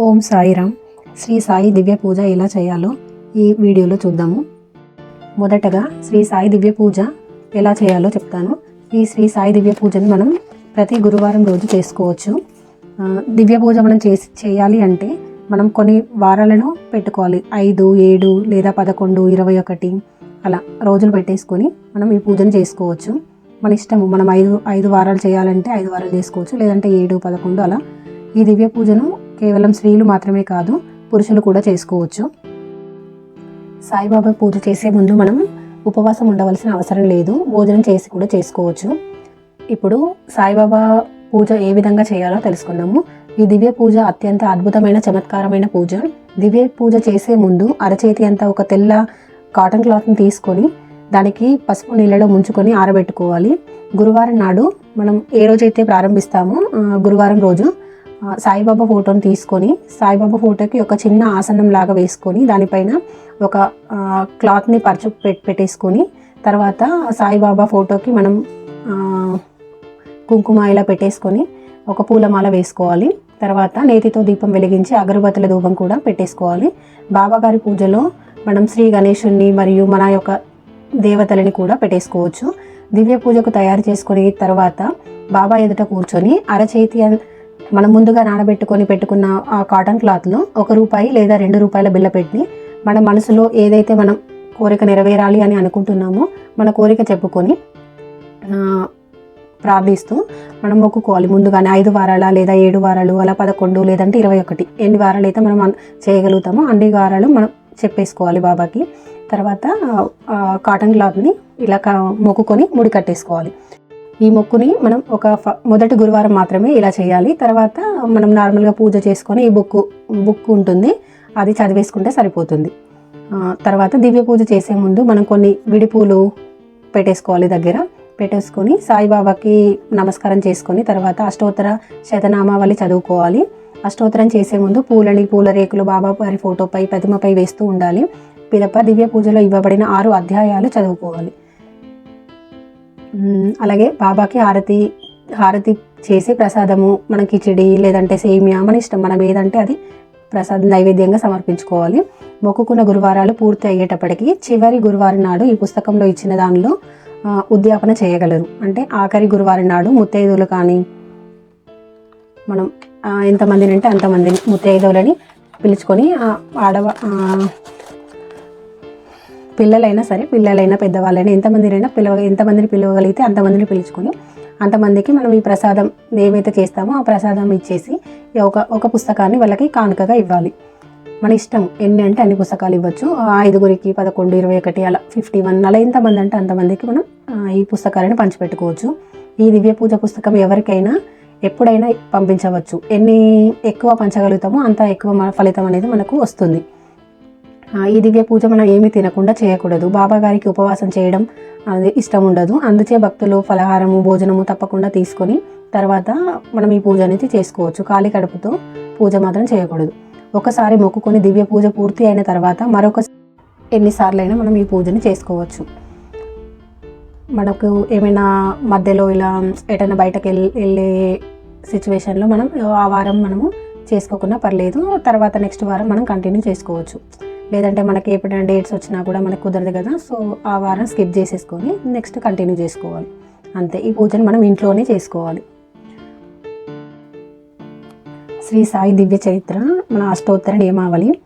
ఓం సాయిరామ్ శ్రీ సాయి దివ్య పూజ ఎలా చేయాలో ఈ వీడియోలో చూద్దాము. మొదటగా శ్రీ సాయి దివ్య పూజ ఎలా చేయాలో చెప్తాను. ఈ శ్రీ సాయి దివ్య పూజను మనం ప్రతి గురువారం రోజు చేసుకోవచ్చు. దివ్య పూజ మనం చేసి చేయాలి అంటే మనం కొన్ని వారాలను పెట్టుకోవాలి. ఐదు ఏడు లేదా పదకొండు ఇరవై ఒకటి అలా రోజులు పెట్టేసుకొని మనం ఈ పూజను చేసుకోవచ్చు. మన ఇష్టము మనం ఐదు ఐదు వారాలు చేయాలంటే ఐదు వారాలు చేసుకోవచ్చు. లేదంటే ఏడు పదకొండు అలా ఈ దివ్య పూజను కేవలం స్త్రీలు మాత్రమే కాదు పురుషులు కూడా చేసుకోవచ్చు. సాయిబాబా పూజ చేసే ముందు మనం ఉపవాసం ఉండవలసిన అవసరం లేదు భోజనం చేసి కూడా చేసుకోవచ్చు. ఇప్పుడు సాయిబాబా పూజ ఏ విధంగా చేయాలో తెలుసుకుందాము. ఈ దివ్య పూజ అత్యంత అద్భుతమైన చమత్కారమైన పూజ. దివ్య పూజ చేసే ముందు అరచేతి అంతా ఒక తెల్ల కాటన్ క్లాత్ని తీసుకొని దానికి పసుపు నీళ్ళలో ముంచుకొని ఆరబెట్టుకోవాలి. గురువారం నాడు మనం ఏ రోజైతే ప్రారంభిస్తామో గురువారం రోజు సాయిబాబా ఫోటోని తీసుకొని సాయిబాబా ఫోటోకి ఒక చిన్న ఆసనం లాగా వేసుకొని దానిపైన ఒక క్లాత్ని పరచు పెట్టేసుకొని తర్వాత సాయిబాబా ఫోటోకి మనం కుంకుమ ఇలా పెట్టేసుకొని ఒక పూలమాల వేసుకోవాలి. తర్వాత నేతితో దీపం వెలిగించి అగరబత్తుల ధూపం కూడా పెట్టేసుకోవాలి. బాబాగారి పూజలో మనం శ్రీ గణేషుణ్ణి మరియు మన యొక్క దేవతలని కూడా పెట్టేసుకోవచ్చు. దివ్య పూజకు తయారు చేసుకుని తర్వాత బాబా ఎదుట కూర్చొని అరచేతి అని మనం ముందుగా నానబెట్టుకొని పెట్టుకున్న ఆ కాటన్ క్లాత్లో ఒక రూపాయి లేదా రెండు రూపాయల బిల్ల పెట్టి మన మనసులో ఏదైతే మనం కోరిక నెరవేరాలి అని అనుకుంటున్నామో మన కోరిక చెప్పుకొని ప్రార్థిస్తూ మనం మొక్కుకోవాలి. ముందుగానే ఐదు వారాల లేదా ఏడు వారాలు అలా పదకొండు లేదంటే ఇరవై ఒకటి ఎన్ని వారాలు అయితే మనం చేయగలుగుతామో అన్ని వారాలు మనం చెప్పేసుకోవాలి బాబాకి. తర్వాత కాటన్ క్లాత్ని ఇలా మొక్కుకొని ముడి కట్టేసుకోవాలి. ఈ మొక్కుని మనం ఒక ఫ- మొదటి గురువారం మాత్రమే ఇలా చేయాలి. తర్వాత మనం నార్మల్గా పూజ చేసుకొని ఈ బుక్ బుక్ ఉంటుంది. అది చదివేసుకుంటే సరిపోతుంది. తర్వాత దివ్య పూజ చేసే ముందు మనం కొన్ని విడిపూలు పెట్టేసుకోవాలి దగ్గర. పెట్టేసుకొని సాయిబాబాకి నమస్కారం చేసుకొని తర్వాత అష్టోత్తర శతనామావళి చదువుకోవాలి. అష్టోత్తరం చేసే ముందు పూలని పూల రేకులు బాబా వారి ఫోటోపై ప్రతిమపై వేస్తూ ఉండాలి. పిలప దివ్య పూజలో ఇవ్వబడిన ఆరు అధ్యాయాలు చదువుకోవాలి. అలాగే బాబాకి హారతి హారతి చేసి ప్రసాదము మన కిచిడి లేదంటే సేమియా మన ఇష్టం మనం ఏదంటే అది ప్రసాదం నైవేద్యంగా సమర్పించుకోవాలి. మొక్కుకున్న గురువారాలు పూర్తి అయ్యేటప్పటికి చివరి గురువారం నాడు ఈ పుస్తకంలో ఇచ్చిన దానిలో ఉద్యాపన చేయగలరు. అంటే ఆఖరి గురువారం నాడు ముత్తైదువులు కానీ మనం ఎంతమందిని అంటే అంతమందిని ముత్తైదువులని పిలుచుకొని ఆడవ పిల్లలైనా సరే పిల్లలైనా పెద్దవాళ్ళైనా ఎంతమందినైనా పిలవ ఎంతమందిని పిలవగలిగితే అంతమందిని పిలుచుకొని అంతమందికి మనం ఈ ప్రసాదం ఏమైతే చేస్తామో ఆ ప్రసాదం ఇచ్చేసి ఒక ఒక పుస్తకాన్ని వాళ్ళకి కానుకగా ఇవ్వాలి. మన ఇష్టం ఎన్ని అంటే అన్ని పుస్తకాలు ఇవ్వచ్చు. ఆ ఐదుగురికి పదకొండు ఇరవై ఒకటి అలా ఫిఫ్టీ వన్ అలా ఎంతమంది అంటే అంతమందికి మనం ఈ పుస్తకాలను పంచిపెట్టుకోవచ్చు. ఈ దివ్య పూజ పుస్తకం ఎవరికైనా ఎప్పుడైనా పంపించవచ్చు. ఎన్ని ఎక్కువ పంచగలుగుతామో అంత ఎక్కువ మన ఫలితం అనేది మనకు వస్తుంది. ఈ దివ్య పూజ మనం ఏమీ తినకుండా చేయకూడదు. బాబా గారికి ఉపవాసం చేయడం అది ఇష్టం ఉండదు. అందుచే భక్తులు ఫలహారము భోజనము తప్పకుండా తీసుకొని తర్వాత మనం ఈ పూజ అనేది చేసుకోవచ్చు. ఖాళీ కడుపుతో పూజ మాత్రం చేయకూడదు. ఒకసారి మొక్కుకొని దివ్య పూజ పూర్తి అయిన తర్వాత మరొక ఎన్నిసార్లైనా మనం ఈ పూజని చేసుకోవచ్చు. మనకు ఏమైనా మధ్యలో ఇలా ఎటైనా బయటకు వెళ్ళి వెళ్ళే సిచ్యువేషన్లో మనం ఆ వారం మనము చేసుకోకుండా పర్లేదు. తర్వాత నెక్స్ట్ వారం మనం కంటిన్యూ చేసుకోవచ్చు. లేదంటే మనకి ఎప్పుడైనా డేట్స్ వచ్చినా కూడా మనకు కుదరదు కదా. సో ఆ వారం స్కిప్ చేసేసుకొని నెక్స్ట్ కంటిన్యూ చేసుకోవాలి. అంతే. ఈ పూజను మనం ఇంట్లోనే చేసుకోవాలి. శ్రీ సాయి దివ్య చరిత్ర మన అష్టోత్తర నియమావళి.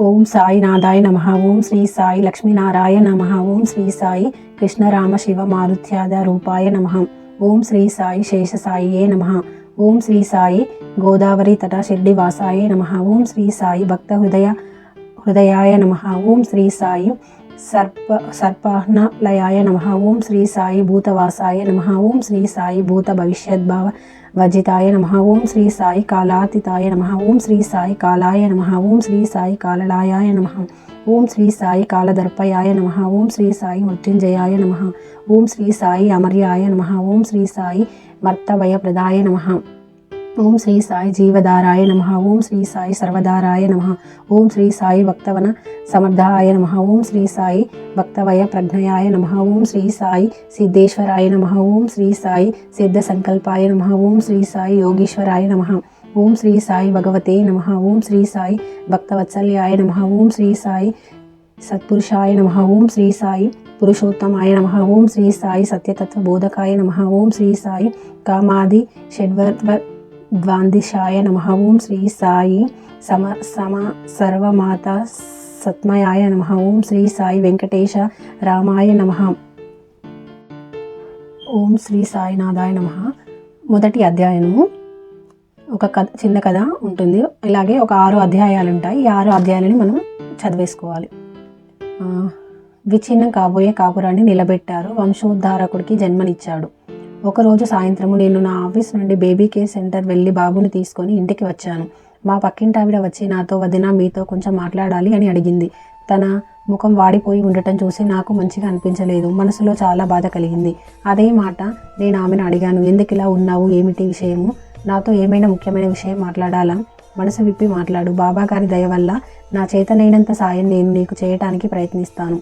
ఓం సాయి నాదాయ నమ. ఓం శ్రీ సాయి లక్ష్మీనారాయ నమ. ఓం శ్రీ సాయి కృష్ణరామ శివ మారుత్యాద రూపాయ నమ. ఓం శ్రీ సాయి శేష సాయియే నమ. ఓం శ్రీ సాయి గోదావరి తట షిర్డి వాసాయ నమ. ఓం శ్రీ సాయి భక్త హృదయ హృదయాయ నమ ఓం శ్రీ సాయి సర్ప సర్పాహ్నలయాయ నమ ఓం శ్రీ సాయి భూతవాసాయ నమ ఓం శ్రీ సాయి భూత భవిష్యద్భావ వజితాయ నమ ఓం శ్రీ సాయి కాలాతీతాయ నమ ఓం శ్రీ సాయి కాలాయ నమ ఓం శ్రీ సాయి కాలలాయాయ నమ ఓం శ్రీ సాయి కాలదర్పయాయ నమ ఓం శ్రీ సాయి మృత్యుంజయాయ నమ ఓం శ్రీ సాయి అమర్యాయ నమ ఓం శ్రీ సాయి మర్తభయప్రదాయ నమ ఓం శ్రీ సాయి జీవధారాయ నమ ఓం శ్రీ సాయి సర్వధారాయ నమ ఓం శ్రీ సాయి భక్తవన సమర్థాయ నమ ఓం శ్రీ సాయి భక్తవయ ప్రజ్ఞయాయ నమ ఓం శ్రీ సాయి సిద్ధేశ్వరాయ నమ ఓం శ్రీ సాయి సిద్ధ సంకల్పాయ నమ ఓం శ్రీ సాయి యోగీశ్వరాయ నమ ఓం శ్రీ సాయి భగవతే నమ ఓం శ్రీ సాయి భక్తవత్సల్యాయ నమ ఓం శ్రీ సాయి సత్పురుషాయ నమ ఓం శ్రీ సాయి పురుషోత్తమాయ నమ ఓం శ్రీ సాయి సత్యతత్వ బోధకాయ నమ ఓం శ్రీ సాయి కామాది షడ్వర్వ ద్వాందిశాయ నమ. ఓం శ్రీ సాయి సమ సమ సర్వమాత సత్మయాయ నమ. ఓం శ్రీ సాయి వెంకటేశ రామాయ నమ. ఓం శ్రీ సాయినాథాయ నమ. మొదటి అధ్యాయము. ఒక కథ చిన్న కథ ఉంటుంది. ఇలాగే ఒక ఆరు అధ్యాయాలు ఉంటాయి. ఈ ఆరు అధ్యాయాలని మనం చదివేసుకోవాలి. విచ్ఛిన్నం కాబోయే కాపురాన్ని నిలబెట్టారు. వంశోద్ధారకుడికి జన్మనిచ్చాడు. ఒకరోజు సాయంత్రము నేను నా ఆఫీస్ నుండి బేబీ కేర్ సెంటర్ వెళ్ళి బాబుని తీసుకొని ఇంటికి వచ్చాను. మా పక్కింటి ఆవిడ వచ్చి నాతో వదిన మీతో కొంచెం మాట్లాడాలి అని అడిగింది. తన ముఖం వాడిపోయి ఉండటం చూసి నాకు మంచిగా అనిపించలేదు. మనసులో చాలా బాధ కలిగింది. అదే మాట నేను ఆమెను అడిగాను. ఎందుకు ఇలా ఉన్నావు? ఏమిటి విషయము? నాతో ఏమైనా ముఖ్యమైన విషయం మాట్లాడాలా? మనసు విప్పి మాట్లాడు. బాబా గారి దయ వల్ల నా చేతనైనంత సాయం నేను నీకు చేయటానికి ప్రయత్నిస్తాను.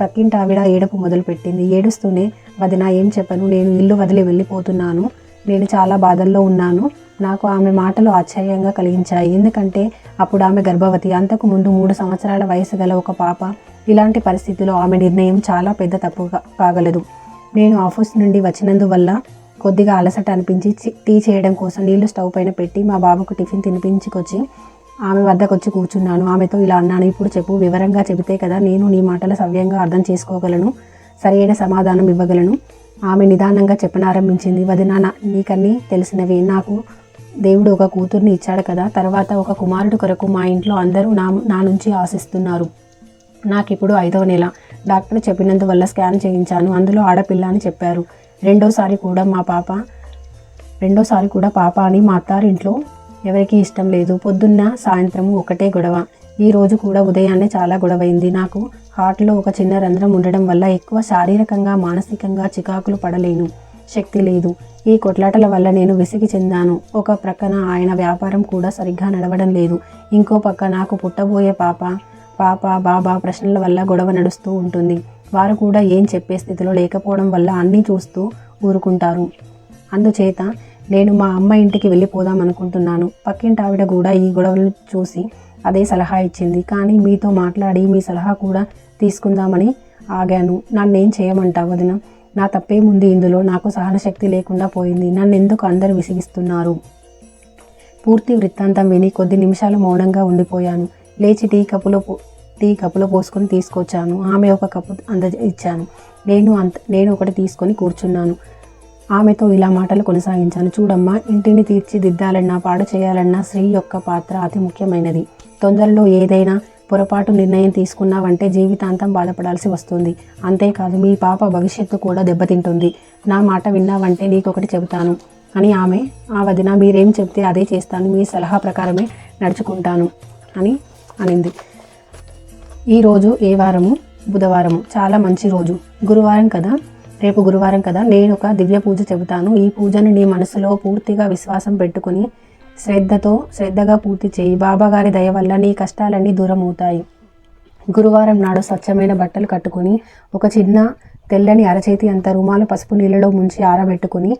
పక్కింటి ఆవిడ ఏడుపు మొదలుపెట్టింది. ఏడుస్తూనే వదిన ఏం చెప్పను? నేను ఇల్లు వదిలి వెళ్ళిపోతున్నాను. నేను చాలా బాధల్లో ఉన్నాను. నాకు ఆమె మాటలు ఆశ్చర్యంగా కలిగించాయి. ఎందుకంటే అప్పుడు ఆమె గర్భవతి. అంతకు ముందు మూడు సంవత్సరాల వయసు గల ఒక పాప. ఇలాంటి పరిస్థితిలో ఆమె నిర్ణయం చాలా పెద్ద తప్పు కాగలదు. నేను ఆఫీస్ నుండి వచ్చినందువల్ల కొద్దిగా అలసట అనిపించి టీ చేయడం కోసం నీళ్ళు స్టవ్ పైన పెట్టి మా బాబుకు టిఫిన్ తినిపించుకొచ్చి ఆమె వద్దకు వచ్చి కూర్చున్నాను. ఆమెతో ఇలా అన్నాను. ఇప్పుడు చెప్పు వివరంగా చెబితే కదా నేను నీ మాటలు సవ్యంగా అర్థం చేసుకోగలను సరైన సమాధానం ఇవ్వగలను. ఆమె నిదానంగా చెప్పనారంభించింది. వదిన నీకన్నీ తెలిసినవి. నాకు దేవుడు ఒక కూతుర్ని ఇచ్చాడు కదా. తర్వాత ఒక కుమారుడు కొరకు మా ఇంట్లో అందరూ నా నా నుంచి ఆశిస్తున్నారు. నాకు ఇప్పుడు ఐదవ నెల. డాక్టర్ చెప్పినందువల్ల స్కాన్ చేయించాను. అందులో ఆడపిల్ల అని చెప్పారు. రెండోసారి కూడా మా పాప రెండోసారి కూడా పాప అని మా అత్తారింట్లో ఎవరికీ ఇష్టం లేదు. పొద్దున్న సాయంత్రం ఒకటే గొడవ. ఈ రోజు కూడా ఉదయాన్నే చాలా గొడవైంది. నాకు హార్ట్లో ఒక చిన్న రంధ్రం ఉండడం వల్ల ఎక్కువ శారీరకంగా మానసికంగా చికాకులు పడలేను. శక్తి లేదు. ఈ కొట్లాటల వల్ల నేను విసిగి చెందాను. ఒక ప్రక్కన ఆయన వ్యాపారం కూడా సరిగ్గా నడవడం లేదు. ఇంకో పక్క నాకు పుట్టబోయే పాప పాప బాబా ప్రశ్నల వల్ల గొడవ నడుస్తూ ఉంటుంది. వారు కూడా ఏం చెప్పే స్థితిలో లేకపోవడం వల్ల అన్నీ చూస్తూ ఊరుకుంటారు. అందుచేత నేను మా అమ్మ ఇంటికి వెళ్ళిపోదాం అనుకుంటున్నాను. పక్కింటి ఆవిడ కూడా ఈ గొడవలను చూసి అదే సలహా ఇచ్చింది. కానీ మీతో మాట్లాడి మీ సలహా కూడా తీసుకుందామని ఆగాను. నన్నేం చేయమంటావు వదిన? నా తప్పేముంది ఇందులో? నాకు సహనశక్తి లేకుండా పోయింది. నన్ను ఎందుకు అందరు విసిగిస్తున్నారు? పూర్తి వృత్తాంతం విని కొద్ది నిమిషాలు మౌనంగా ఉండిపోయాను. లేచి టీ కప్పులో టీ కప్పులో పోసుకొని తీసుకొచ్చాను. ఆమె ఒక కప్పు అంద ఇచ్చాను. నేను అంత నేను ఒకటి తీసుకొని కూర్చున్నాను. ఆమెతో ఇలా మాటలు కొనసాగించాను. చూడమ్మా ఇంటిని తీర్చిదిద్దాలన్నా పాడు చేయాలన్నా స్త్రీ యొక్క పాత్ర అతి ముఖ్యమైనది. తొందరలో ఏదైనా పొరపాటు నిర్ణయం తీసుకున్నావంటే జీవితాంతం బాధపడాల్సి వస్తుంది. అంతేకాదు మీ పాప భవిష్యత్తు కూడా దెబ్బతింటుంది. నా మాట విన్నావంటే నీకొకటి చెబుతాను. అని ఆమె ఆ వదిన మీరేం చెప్తే అదే చేస్తాను. మీ సలహా ప్రకారమే నడుచుకుంటాను. అని అనింది. ఈరోజు ఏ వారము? బుధవారము. చాలా మంచి రోజు. గురువారం కదా? రేపు గురువారం కదా నేను ఒక దివ్య పూజ చెబుతాను. ఈ పూజను నీ మనసులో పూర్తిగా విశ్వాసం పెట్టుకుని శ్రద్ధతో శ్రద్ధగా పూర్తి చేయి. బాబాగారి దయ వల్ల నీ కష్టాలన్నీ దూరం అవుతాయి గురువారం నాడు స్వచ్ఛమైన బట్టలు కట్టుకుని ఒక చిన్న తెల్లని అరచేతి అంత రుమాలు పసుపు నీళ్ళలో ముంచి ఆరబెట్టుకుని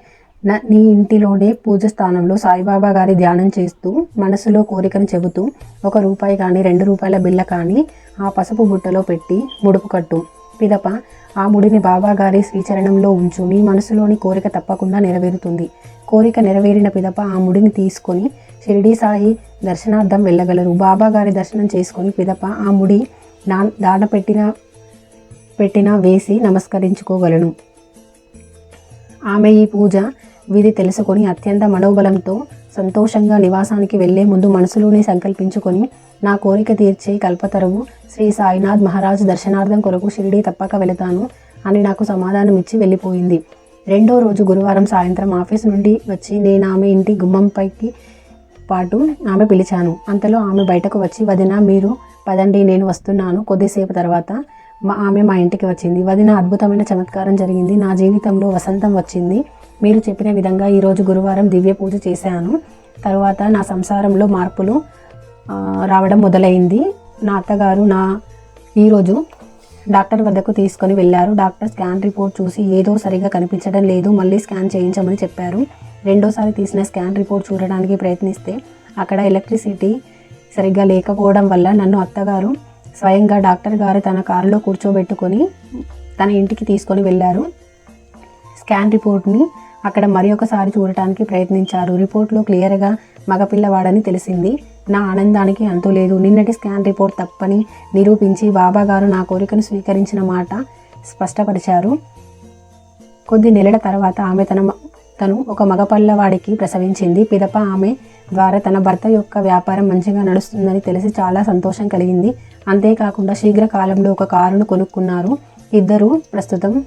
న- నీ ఇంటిలోనే పూజ స్థానంలో సాయిబాబా గారి ధ్యానం చేస్తూ మనసులో కోరికను చెబుతూ ఒక రూపాయి కానీ రెండు రూపాయల బిల్ల కానీ ఆ పసుపు బుట్టలో పెట్టి ముడుపు కట్టు. పిదప ఆ ముడిని బాబాగారి శ్రీచరణంలో ఉంచు. నీ మనసులోని కోరిక తప్పకుండా నెరవేరుతుంది. కోరిక నెరవేరిన పిదప ఆ ముడిని తీసుకొని షిరిడీ సాయి దర్శనార్థం వెళ్ళగలరు. బాబా గారి దర్శనం చేసుకొని పిదప ఆ ముడి నా దాన పెట్టిన పెట్టిన వేసి నమస్కరించుకోగలను ఆమె ఈ పూజ విధి తెలుసుకొని అత్యంత మనోబలంతో సంతోషంగా నివాసానికి వెళ్ళే ముందు మనసులోనే సంకల్పించుకొని నా కోరిక తీర్చే కల్పతరువు శ్రీ సాయినాథ్ మహారాజ్ దర్శనార్థం కొరకు షిరిడి తప్పక వెళతాను అని నాకు సమాధానం ఇచ్చి వెళ్ళిపోయింది. రెండో రోజు గురువారం సాయంత్రం ఆఫీస్ నుండి వచ్చి నేను ఆమె ఇంటి గుమ్మంపైకి పాటు ఆమె పిలిచాను. అంతలో ఆమె బయటకు వచ్చి వదిన మీరు పదండి నేను వస్తున్నాను. కొద్దిసేపు తర్వాత మా ఆమె మా ఇంటికి వచ్చింది. వదిన అద్భుతమైన చమత్కారం జరిగింది. నా జీవితంలో వసంతం వచ్చింది. మీరు చెప్పిన విధంగా ఈరోజు గురువారం దివ్య పూజ చేశాను. తరువాత నా సంసారంలో మార్పులు రావడం మొదలైంది. నా అత్తగారు నా ఈరోజు డాక్టర్ వద్దకు తీసుకొని వెళ్ళారు. డాక్టర్ స్కాన్ రిపోర్ట్ చూసి ఏదో సరిగా కనిపించడం లేదు. మళ్ళీ స్కాన్ చేయించమని చెప్పారు. రెండోసారి తీసిన స్కాన్ రిపోర్ట్ చూడడానికి ప్రయత్నిస్తే అక్కడ ఎలక్ట్రిసిటీ సరిగ్గా లేకపోవడం వల్ల నన్ను అత్తగారు స్వయంగా డాక్టర్ గారు తన కారులో కూర్చోబెట్టుకొని తన ఇంటికి తీసుకొని వెళ్ళారు. స్కాన్ రిపోర్ట్ని అక్కడ మరి ఒకసారి చూడటానికి ప్రయత్నించారు. రిపోర్ట్లో క్లియర్గా మగపిల్లవాడని తెలిసింది. నా ఆనందానికి అంతు లేదు. నిన్నటి స్కాన్ రిపోర్ట్ తప్పని నిరూపించి బాబా గారు నా కోరికను స్వీకరించిన మాట స్పష్టపరిచారు. కొద్ది నెలల తర్వాత ఆమె తన తను ఒక మగపల్లవాడికి ప్రసవించింది. పిదప ఆమె ద్వారా తన భర్త యొక్క వ్యాపారం మంచిగా నడుస్తుందని తెలిసి చాలా సంతోషం కలిగింది. అంతేకాకుండా శీఘ్రకాలంలో ఒక కారును కొనుక్కున్నారు. ఇద్దరు ప్రస్తుతం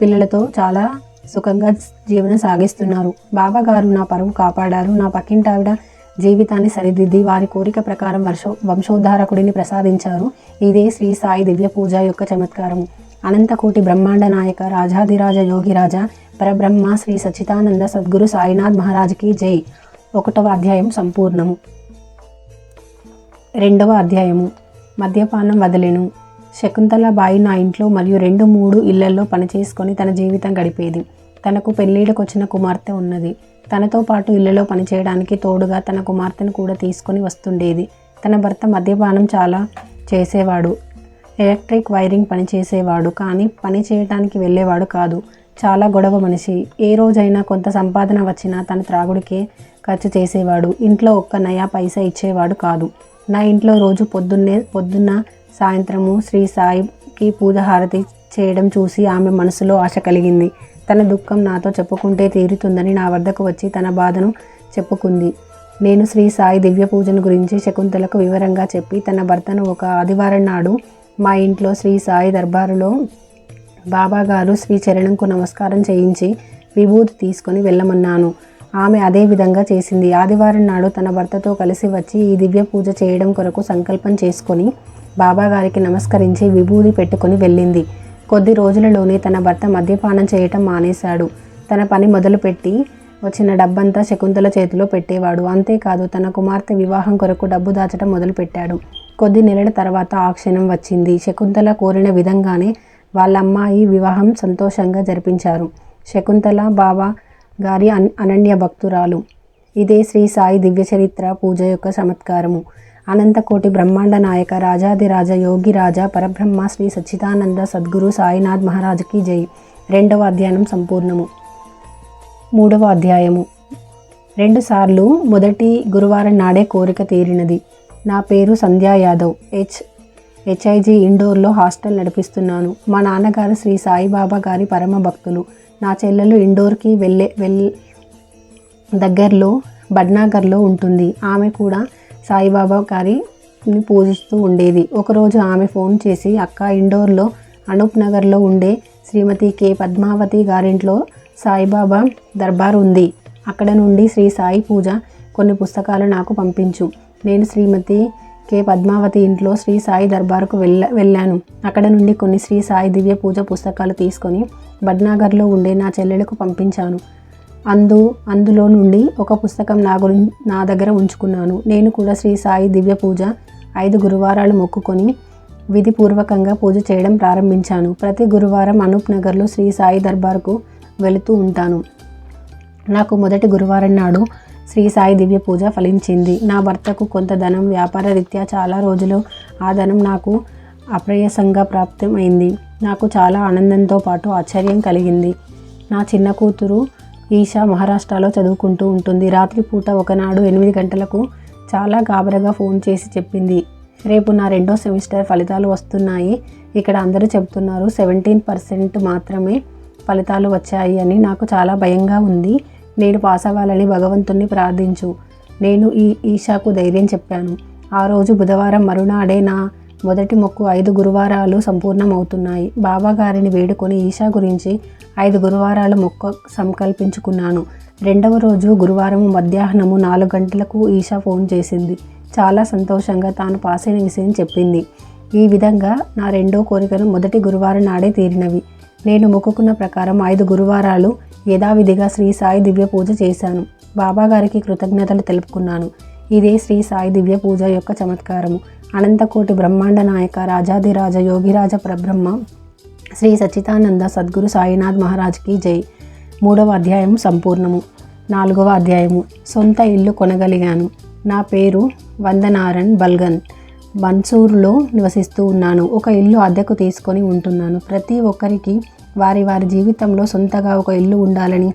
పిల్లలతో చాలా సుఖంగా జీవనం సాగిస్తున్నారు. బాబాగారు నా పరువు కాపాడారు. నా పక్కింటి ఆవిడ జీవితాన్ని సరిదిద్ది వారి కోరిక ప్రకారం వర్షో వంశోద్ధారకుడిని ప్రసాదించారు. ఇదే శ్రీ సాయి దివ్య పూజ యొక్క చమత్కారము అనంతకోటి బ్రహ్మాండ నాయక రాజాధిరాజ యోగిరాజ పరబ్రహ్మ శ్రీ సచ్చిదానంద సద్గురు సాయినాథ్ మహారాజ్కి జై. ఒకటవ అధ్యాయం సంపూర్ణము. రెండవ అధ్యాయము. మద్యపానం వదిలేను. శకుంతల బాయి నా ఇంట్లో మరియు రెండు మూడు ఇళ్ళలో పనిచేసుకొని తన జీవితం గడిపేది. తనకు పెళ్ళిళ్ళకొచ్చిన కుమార్తె ఉన్నది. తనతో పాటు ఇళ్ళలో పనిచేయడానికి తోడుగా తన కుమార్తెను కూడా తీసుకొని వస్తుండేది. తన భర్త మద్యపానం చాలా చేసేవాడు. ఎలక్ట్రిక్ వైరింగ్ పని చేసేవాడు కానీ పని చేయడానికి వెళ్ళేవాడు కాదు. చాలా గొడవ మనిషి. ఏ రోజైనా కొంత సంపాదన వచ్చినా తన త్రాగుడికే ఖర్చు చేసేవాడు. ఇంట్లో ఒక్క నయా పైసా ఇచ్చేవాడు కాదు. నా ఇంట్లో రోజు పొద్దున్నే పొద్దున్న సాయంత్రము శ్రీ సాయికి పూజ హారతి చేయడం చూసి ఆమె మనసులో ఆశ కలిగింది. తన దుఃఖం నాతో చెప్పుకుంటే తీరుతుందని నా వద్దకు వచ్చి తన బాధను చెప్పుకుంది. నేను శ్రీ సాయి దివ్య పూజను గురించి శకుంతలకు వివరంగా చెప్పి తన భర్తను ఒక ఆదివారం నాడు మా ఇంట్లో శ్రీ సాయి దర్బారులో బాబాగారు శ్రీ చరణంకు నమస్కారం చేయించి విభూతి తీసుకొని వెళ్ళమన్నాను. ఆమె అదే విధంగా చేసింది. ఆదివారం నాడు తన భర్తతో కలిసి వచ్చి ఈ దివ్య పూజ చేయడం కొరకు సంకల్పం చేసుకొని బాబాగారికి నమస్కరించి విభూది పెట్టుకుని వెళ్ళింది. కొద్ది రోజులలోనే తన భర్త మద్యపానం చేయటం మానేశాడు. తన పని మొదలుపెట్టి వచ్చిన డబ్బంతా శకుంతల చేతిలో పెట్టేవాడు. అంతేకాదు తన కుమార్తె వివాహం కొరకు డబ్బు దాచడం మొదలుపెట్టాడు. కొద్ది నెలల తర్వాత ఆ క్షణం వచ్చింది. శకుంతల కోరిన విధంగానే వాళ్ళ అమ్మాయి వివాహం సంతోషంగా జరిపించారు. శకుంతల బాబా గారి అన్- అనన్య భక్తురాలు. ఇదే శ్రీ సాయి దివ్య చరిత్ర పూజ యొక్క చమత్కారము. అనంతకోటి బ్రహ్మాండ నాయక రాజాదిరాజ యోగి రాజా పరబ్రహ్మ శ్రీ సచ్చిదానంద సద్గురు సాయినాథ్ మహారాజుకి జై. రెండవ అధ్యాయం సంపూర్ణము. మూడవ అధ్యాయము. రెండుసార్లు మొదటి గురువారం నాడే కోరిక తీరినది. నా పేరు సంధ్యా యాదవ్. హెచ్ హెచ్ఐజి ఇండోర్లో హాస్టల్ నడిపిస్తున్నాను. మా నాన్నగారు శ్రీ సాయిబాబా గారి పరమ భక్తులు. నా చెల్లెలు ఇండోర్కి వెళ్ళే వెల్ దగ్గరలో బడ్నాగర్లో ఉంటుంది. ఆమె కూడా సాయిబాబా గారిని పూజిస్తూ ఉండేది. ఒకరోజు ఆమె ఫోన్ చేసి అక్క ఇండోర్లో అనూప్ నగర్లో ఉండే శ్రీమతి కె. పద్మావతి గారింట్లో సాయిబాబా దర్బార్ ఉంది. అక్కడ నుండి శ్రీ సాయి పూజ కొన్ని పుస్తకాలు నాకు పంపించు. నేను శ్రీమతి కె. పద్మావతి ఇంట్లో శ్రీ సాయి దర్బారుకు వెళ్ళ వెళ్ళాను. అక్కడ నుండి కొన్ని శ్రీ సాయి దివ్య పూజ పుస్తకాలు తీసుకొని బడ్నాగర్లో ఉండే నా చెల్లెలకు పంపించాను. అందు అందులో నుండి ఒక పుస్తకం నా గురి నా దగ్గర ఉంచుకున్నాను. నేను కూడా శ్రీ సాయి దివ్య పూజ ఐదు గురువారాలు మొక్కుకొని విధిపూర్వకంగా పూజ చేయడం ప్రారంభించాను. ప్రతి గురువారం అనూప్ నగర్లో శ్రీ సాయి దర్బార్కు వెళుతూ ఉంటాను. నాకు మొదటి గురువారం నాడు శ్రీ సాయి దివ్య పూజ ఫలించింది. నా భర్తకు కొంత ధనం వ్యాపార రీత్యా చాలా రోజులు ఆ ధనం నాకు అప్రయసంగా ప్రాప్తమైంది. నాకు చాలా ఆనందంతో పాటు ఆశ్చర్యం కలిగింది. నా చిన్న కూతురు ఈషా మహారాష్ట్రలో చదువుకుంటూ ఉంటుంది. రాత్రిపూట ఒకనాడు ఎనిమిది గంటలకు చాలా గాబరగా ఫోన్ చేసి చెప్పింది. రేపు నా రెండో సెమిస్టర్ ఫలితాలు వస్తున్నాయి. ఇక్కడ అందరూ చెప్తున్నారు సెవెంటీన్ పర్సెంట్ మాత్రమే ఫలితాలు వచ్చాయి అని. నాకు చాలా భయంగా ఉంది. నేను పాస్ అవ్వాలని భగవంతుణ్ణి ప్రార్థించు. నేను ఈ ఈషాకు ధైర్యం చెప్పాను. ఆ రోజు బుధవారం మరునాడే నా మొదటి మొక్కు ఐదు గురువారాలు సంపూర్ణమవుతున్నాయి. బాబా గారిని వేడుకొని ఈషా గురించి ఐదు గురువారాలు మొక్క సంకల్పించుకున్నాను. రెండవ రోజు గురువారం మధ్యాహ్నము నాలుగు గంటలకు ఈషా ఫోన్ చేసింది. చాలా సంతోషంగా తాను పాస్ అయిన విషయం చెప్పింది. ఈ విధంగా నా రెండో కోరికలు మొదటి గురువారం నాడే తీరినవి. నేను మొక్కుకున్న ప్రకారం ఐదు గురువారాలు యథావిధిగా శ్రీ సాయి దివ్య పూజ చేశాను. బాబాగారికి కృతజ్ఞతలు తెలుపుకున్నాను. ఇదే శ్రీ సాయి దివ్య పూజ యొక్క చమత్కారము. అనంతకోటి బ్రహ్మాండ నాయక రాజాదిరాజ యోగిరాజ పరబ్రహ్మ శ్రీ సచితానంద సద్గురు సాయినాథ్ మహారాజ్కి జై. మూడవ అధ్యాయం సంపూర్ణము. నాలుగవ అధ్యాయము. సొంత ఇల్లు కొనగలిగాను. నా పేరు వందనారన్ బల్గన్. మన్సూర్లో నివసిస్తూ ఉన్నాను. ఒక ఇల్లు అద్దెకు తీసుకొని ఉంటున్నాను. ప్రతి ఒక్కరికి వారి వారి జీవితంలో సొంతగా ఒక ఇల్లు ఉండాలని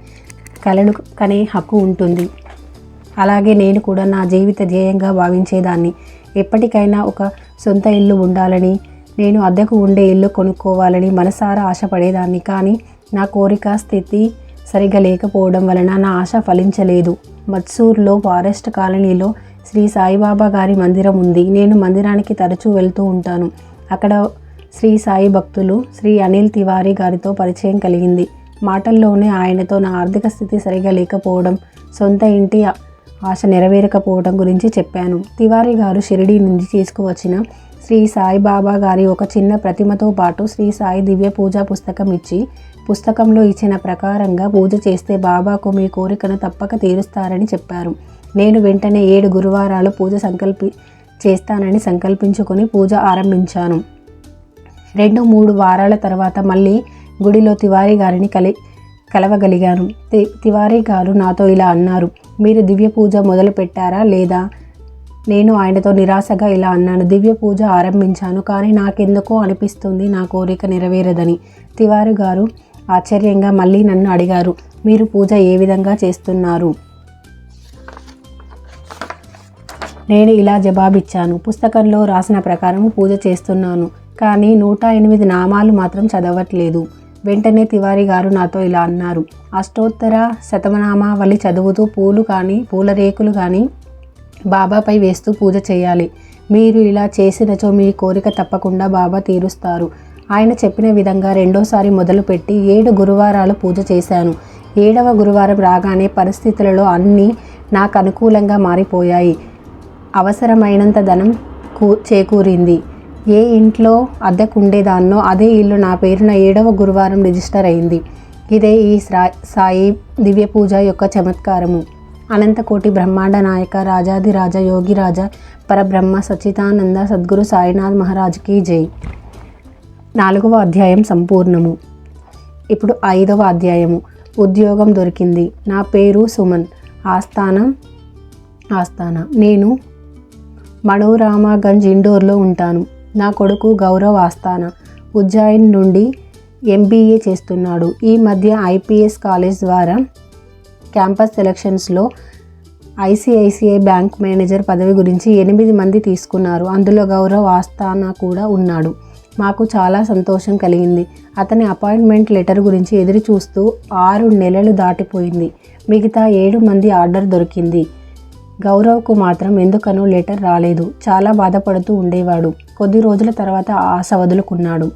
కలలు కనే హక్కు ఉంటుంది. అలాగే నేను కూడా నా జీవిత ధ్యేయంగా భావించేదాన్ని. ఎప్పటికైనా ఒక సొంత ఇల్లు ఉండాలని నేను అద్దెకు ఉండే ఇల్లు కొనుక్కోవాలని మనసారా ఆశపడేదాన్ని. కానీ నా కోరిక స్థితి సరిగా లేకపోవడం వలన నా ఆశ ఫలించలేదు. మత్సూర్లో ఫారెస్ట్ కాలనీలో శ్రీ సాయిబాబా గారి మందిరం ఉంది. నేను మందిరానికి తరచూ వెళ్తూ ఉంటాను. అక్కడ శ్రీ సాయి భక్తులు శ్రీ అనిల్ తివారీ గారితో పరిచయం కలిగింది. మాటల్లోనే ఆయనతో నా ఆర్థిక స్థితి సరిగా లేకపోవడం సొంత ఇంటి ఆశ నెరవేరకపోవడం గురించి చెప్పాను. తివారీ గారు షిరిడి నుంచి తీసుకువచ్చిన శ్రీ సాయిబాబా గారి ఒక చిన్న ప్రతిమతో పాటు శ్రీ సాయి దివ్య పూజా పుస్తకం ఇచ్చి పుస్తకంలో ఇచ్చిన ప్రకారంగా పూజ చేస్తే బాబాకు మీ కోరికను తప్పక తీరుస్తారని చెప్పారు. నేను వెంటనే ఏడు గురువారాలు పూజ సంకల్పి చేస్తానని సంకల్పించుకొని పూజ ఆరంభించాను. రెండు మూడు వారాల తర్వాత మళ్ళీ గుడిలో తివారీ గారిని కలి కలవగలిగాను. తి తివారీ గారు నాతో ఇలా అన్నారు. మీరు దివ్య పూజ మొదలు పెట్టారా లేదా? నేను ఆయనతో నిరాశగా ఇలా అన్నాను. దివ్య పూజ ఆరంభించాను కానీ నాకెందుకో అనిపిస్తుంది నా కోరిక నెరవేరదని. తివారి గారు ఆశ్చర్యంగా మళ్ళీ నన్ను అడిగారు. మీరు పూజ ఏ విధంగా చేస్తున్నారు? నేను ఇలా జవాబిచ్చాను. పుస్తకంలో రాసిన ప్రకారం పూజ చేస్తున్నాను కానీ నూట ఎనిమిది నామాలు మాత్రం చదవట్లేదు. వెంటనే తివారి గారు నాతో ఇలా అన్నారు. అష్టోత్తర శతమనామావళి చదువుతూ పూలు కానీ పూల రేకులు కానీ బాబాపై వేస్తూ పూజ చేయాలి. మీరు ఇలా చేసినచో మీ కోరిక తప్పకుండా బాబా తీరుస్తారు. ఆయన చెప్పిన విధంగా రెండోసారి మొదలుపెట్టి ఏడు గురువారాలు పూజ చేశాను. ఏడవ గురువారం రాగానే పరిస్థితులలో అన్నీ నాకు అనుకూలంగా మారిపోయాయి. అవసరమైనంత ధనం కూ చేకూరింది. ఏ ఇంట్లో అద్దెకు ఉండేదాన్నో అదే ఇల్లు నా పేరున ఏడవ గురువారం రిజిస్టర్ అయింది. ఇదే ఈ శ్రా- సాయి దివ్య పూజ యొక్క చమత్కారము. అనంతకోటి బ్రహ్మాండ నాయక రాజాదిరాజ యోగిరాజ పరబ్రహ్మ సచితానంద సద్గురు సాయినాథ్ మహారాజ్కి జై. నాలుగవ అధ్యాయం సంపూర్ణము. ఇప్పుడు ఐదవ అధ్యాయము. ఉద్యోగం దొరికింది. నా పేరు సుమన్. ఆస్థానం ఆస్థాన. నేను మనోరామాగంజ్ ఇండోర్లో ఉంటాను. నా కొడుకు గౌరవ్ ఆస్థాన ఉజ్జాయిన్ నుండి ఎంబీఏ చేస్తున్నాడు. ఈ మధ్య ఐపీఎస్ కాలేజ్ ద్వారా క్యాంపస్ సెలక్షన్స్లో ఐసిఐసిఐ బ్యాంక్ మేనేజర్ పదవి గురించి ఎనిమిది మంది తీసుకున్నారు. అందులో గౌరవ్ ఆస్థానా కూడా ఉన్నాడు. మాకు చాలా సంతోషం కలిగింది. అతని అపాయింట్మెంట్ లెటర్ గురించి ఎదురు చూస్తూ ఆరు నెలలు దాటిపోయింది. మిగతా ఏడు మంది ఆర్డర్ దొరికింది. గౌరవ్కు మాత్రం ఎందుకనో లెటర్ రాలేదు. చాలా బాధపడుతూ ఉండేవాడు. కొద్ది రోజుల తర్వాత ఆశ వదులుకున్నాడు.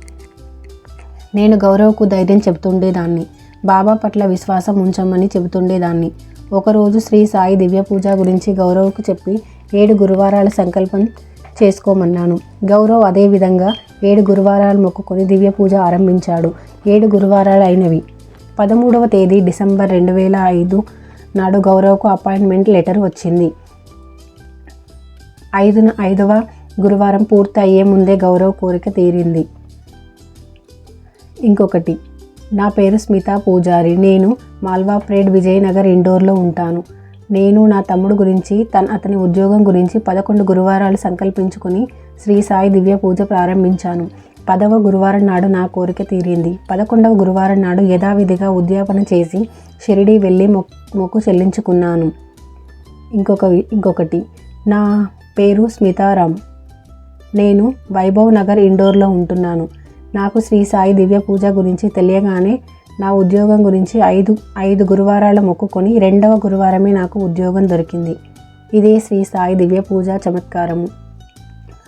నేను గౌరవ్కు ధైర్యం చెబుతుండేదాన్ని. బాబా పట్ల విశ్వాసం ఉంచమని చెబుతుండేదాన్ని. ఒకరోజు శ్రీ సాయి దివ్య పూజ గురించి గౌరవ్కు చెప్పి ఏడు గురువారాల సంకల్పం చేసుకోమన్నాను. గౌరవ్ అదేవిధంగా ఏడు గురువారాలు మొక్కుకొని దివ్య పూజ ఆరంభించాడు. ఏడు గురువారాలు అయినవి. పదమూడవ తేదీ డిసెంబర్ రెండు వేల ఐదు నాడు గౌరవ్కు అపాయింట్మెంట్ లెటర్ వచ్చింది. ఐదు ఐదవ గురువారం పూర్తి అయ్యే ముందే గౌరవ్ కోరిక తీరింది. ఇంకొకటి నా పేరు స్మిత పూజారి. నేను మాల్వా ప్రేడ్ విజయనగర్ ఇండోర్లో ఉంటాను. నేను నా తమ్ముడు గురించి తన అతని ఉద్యోగం గురించి పదకొండు గురువారాలు సంకల్పించుకొని శ్రీ సాయి దివ్య పూజ ప్రారంభించాను. పదవ గురువారం నాడు నా కోరిక తీరింది. పదకొండవ గురువారం నాడు యథావిధిగా ఉద్యాపన చేసి షిరిడి వెళ్ళి మొక్ మొక్కు చెల్లించుకున్నాను. ఇంకొక ఇంకొకటి. నా పేరు స్మితారామ్ నేను వైభవ్ నగర్ ఇండోర్లో ఉంటున్నాను. నాకు శ్రీ సాయి దివ్య పూజ గురించి తెలియగానే నా ఉద్యోగం గురించి ఐదు ఐదు గురువారాల మొక్కుకొని రెండవ గురువారమే నాకు ఉద్యోగం దొరికింది. ఇదే శ్రీ సాయి దివ్య పూజ చమత్కారము.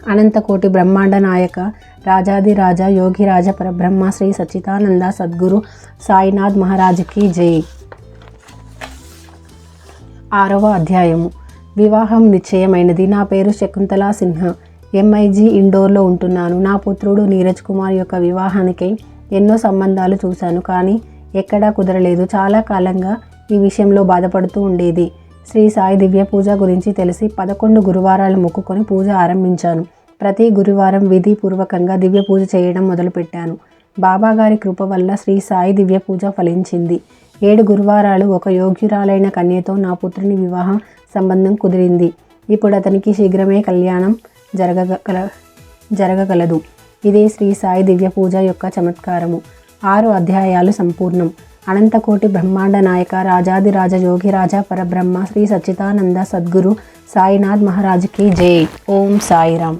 అనంతకోటి బ్రహ్మాండ నాయక రాజాది రాజా యోగిరాజ పరబ్రహ్మ శ్రీ సచ్చిదానంద సద్గురు సాయినాథ్ మహారాజుకి జై. ఆరవ అధ్యాయము. వివాహం నిశ్చయమైనది. నా పేరు శకుంతల సిన్హా. ఎంఐజీ ఇండోర్లో ఉంటున్నాను. నా పుత్రుడు నీరజ్ కుమార్ యొక్క వివాహానికై ఎన్నో సంబంధాలు చూశాను. కానీ ఎక్కడా కుదరలేదు. చాలా కాలంగా ఈ విషయంలో బాధపడుతూ ఉండేది. శ్రీ సాయి దివ్య పూజ గురించి తెలిసి పదకొండు గురువారాలు మొక్కుకొని పూజ ఆరంభించాను. ప్రతి గురువారం విధిపూర్వకంగా దివ్య పూజ చేయడం మొదలుపెట్టాను. బాబాగారి కృప వల్ల శ్రీ సాయి దివ్య పూజ ఫలించింది. ఏడు గురువారాలు ఒక యోగ్యురాలైన కన్యతో నా పుత్రుని వివాహం సంబంధం కుదిరింది. ఇప్పుడు అతనికి శీఘ్రమే కళ్యాణం జరగగల జరగగలదు. ఇదే శ్రీ సాయి దివ్య పూజ యొక్క చమత్కారము. ఆరు అధ్యాయాలు సంపూర్ణం. అనంతకోటి బ్రహ్మాండ నాయక రాజాదిరాజ యోగిరాజ పరబ్రహ్మ శ్రీ సచ్చిదానంద సద్గురు సాయినాథ్ మహారాజ్కి జై. ఓం సాయిరామ్.